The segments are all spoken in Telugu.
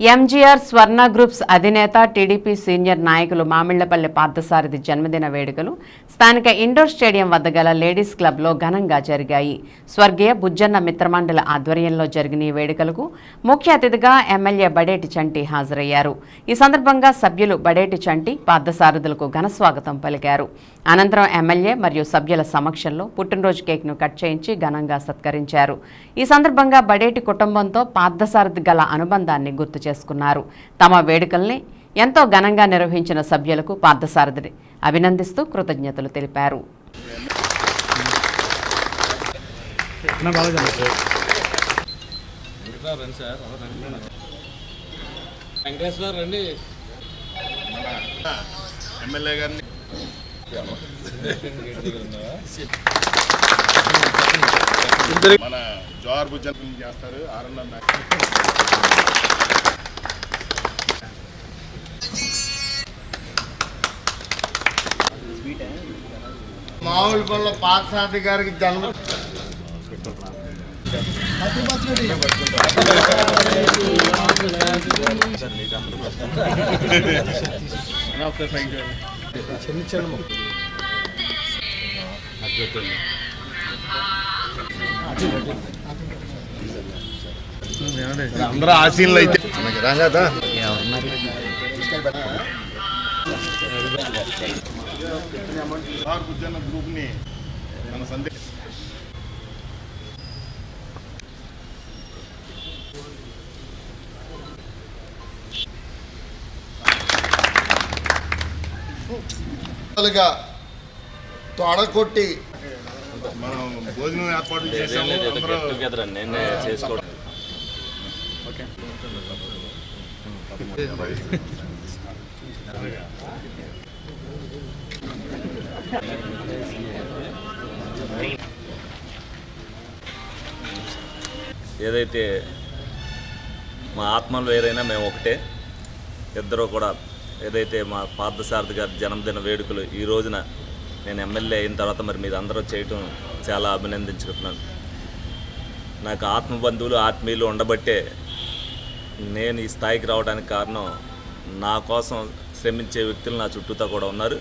ఎంజీఆర్ స్వర్ణ గ్రూప్స్ అధినేత టీడీపీ సీనియర్ నాయకులు మామిళ్ళపల్లి పార్థసారథి జన్మదిన వేడుకలు స్థానిక ఇండోర్ స్టేడియం వద్ద గల లేడీస్ క్లబ్లో ఘనంగా జరిగాయి. స్వర్గీయ బుజ్జన్న మిత్రమండలి ఆధ్వర్యంలో జరిగిన ఈ వేడుకలకు ముఖ్య అతిథిగా ఎమ్మెల్యే బడేటి చంటి హాజరయ్యారు. ఈ సందర్భంగా సభ్యులు బడేటి చంటి పార్థసారథులకు ఘన స్వాగతం పలికారు. అనంతరం ఎమ్మెల్యే మరియు సభ్యుల సమక్షంలో పుట్టినరోజు కేక్ను కట్ చేయించి ఘనంగా సత్కరించారు. ఈ సందర్భంగా బడేటి కుటుంబంతో పార్థసారథి గల అనుబంధాన్ని గుర్తు చేసుకున్నారు. తమ వేడుకల్ని ఎంతో ఘనంగా నిర్వహించిన సభ్యులకు పార్థసారథిని అభినందిస్తూ కృతజ్ఞతలు తెలిపారు. ఎమ్మెల్యే గారిని. మన జోహార్ భుజన్ చేస్తారు ఆరున్నర మామూలు పనుల పార్థసారథి గారికి జన్మ. అందరూ ఆశీనులు అయితే మనకి మన సందేశం గా తొడగొట్టి మనం భోజనం ఏర్పాట్లు చేసాము అందరూ నేను చేసుకోవడం. ఏదైతే మా ఆత్మలు వేరైనా మేము ఒకటే. ఇద్దరు కూడా ఏదైతే మా పార్థసారథి గారి జన్మదిన వేడుకలు ఈ రోజున నేను ఎమ్మెల్యే అయిన తర్వాత మరి మీరు అందరూ చేయటం చాలా అభినందించుకుంటున్నాను. నాకు ఆత్మ బంధువులు ఆత్మీయులు ఉండబట్టే నేను ఈ స్థాయికి రావడానికి కారణం నా కోసం శ్రమించే వ్యక్తులు నా చుట్టూతో కూడా ఉన్నారు.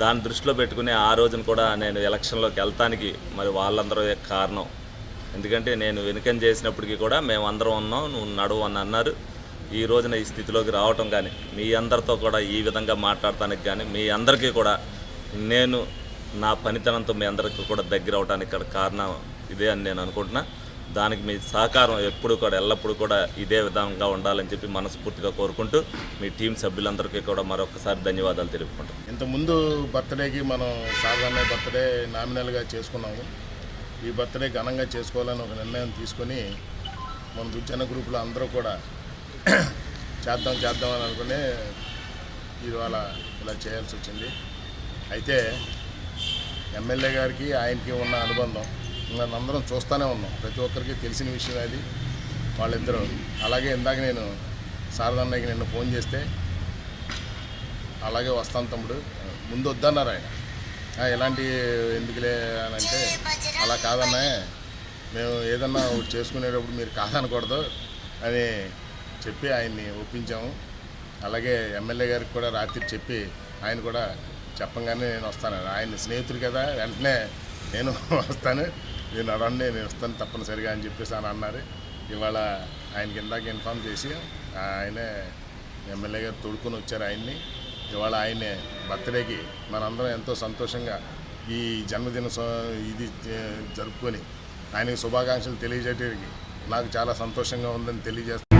దాన్ని దృష్టిలో పెట్టుకునే ఆ రోజున కూడా నేను ఎలక్షన్లోకి వెళ్తానికి మరి వాళ్ళందరూ కారణం? ఎందుకంటే నేను వెనుకం చేసినప్పటికీ కూడా మేము అందరం ఉన్నాం నువ్వు నడువు అని అన్నారు. ఈ రోజున ఈ స్థితిలోకి రావటం కానీ మీ అందరితో కూడా ఈ విధంగా మాట్లాడటానికి కానీ మీ అందరికీ కూడా నేను నా పనితనంతో మీ అందరికీ కూడా దగ్గర అవడానికి ఇక్కడ కారణం ఇదే అని నేను అనుకుంటున్నాను దానికి మీ సహకారం ఎప్పుడు కూడా ఎల్లప్పుడూ కూడా ఇదే విధంగా ఉండాలని చెప్పి మనస్ఫూర్తిగా కోరుకుంటూ మీ టీం సభ్యులందరికీ కూడా మరొకసారి ధన్యవాదాలు తెలుపుకుంటాం. ఇంతకుముందు బర్త్డేకి మనం సాధారణ బర్త్డే నామినల్గా చేసుకున్నాము. ఈ బర్త్డే ఘనంగా చేసుకోవాలని ఒక నిర్ణయం తీసుకొని మన దుర్జన గ్రూపులో అందరూ కూడా చేద్దాం చేద్దాం అని అనుకుని ఇవాళ ఇలా చేయాల్సి వచ్చింది. అయితే ఎమ్మెల్యే గారికి ఆయనకి ఉన్న అనుబంధం నన్ను అందరం చూస్తూనే ఉన్నాం. ప్రతి ఒక్కరికి తెలిసిన విషయం అది. వాళ్ళిద్దరూ. అలాగే ఇందాక నేను శారదన్నయ్యకి నిన్న ఫోన్ చేస్తే అలాగే వస్తాను తమ్ముడు. ముందు వద్దన్నారు ఆయన. ఎలాంటి ఎందుకులే అని అంటే అలా కాదన్నా మేము ఏదన్నా ఒకటి చేసుకునేటప్పుడు మీరు కాదనకూడదు అని చెప్పి ఆయన్ని ఒప్పించాము. అలాగే ఎమ్మెల్యే గారికి కూడా రాత్రి చెప్పి ఆయన కూడా చెప్పంగానే నేను వస్తాను. ఆయన స్నేహితుడు కదా వెంటనే నేను వస్తాను. నేను అడండి నేను వస్తాను తప్పనిసరిగా అని చెప్పేసి అని అన్నారు. ఇవాళ ఆయనకి ఇందాక ఇన్ఫామ్ చేసి ఆయనే ఎమ్మెల్యే గారు తోడుకొని వచ్చారు ఆయన్ని. ఇవాళ ఆయనే బర్త్డేకి మనందరం ఎంతో సంతోషంగా ఈ జన్మదిన సో- ఇది జరుపుకొని ఆయనకి శుభాకాంక్షలు తెలియజేయడానికి నాకు చాలా సంతోషంగా ఉందని తెలియజేస్తాను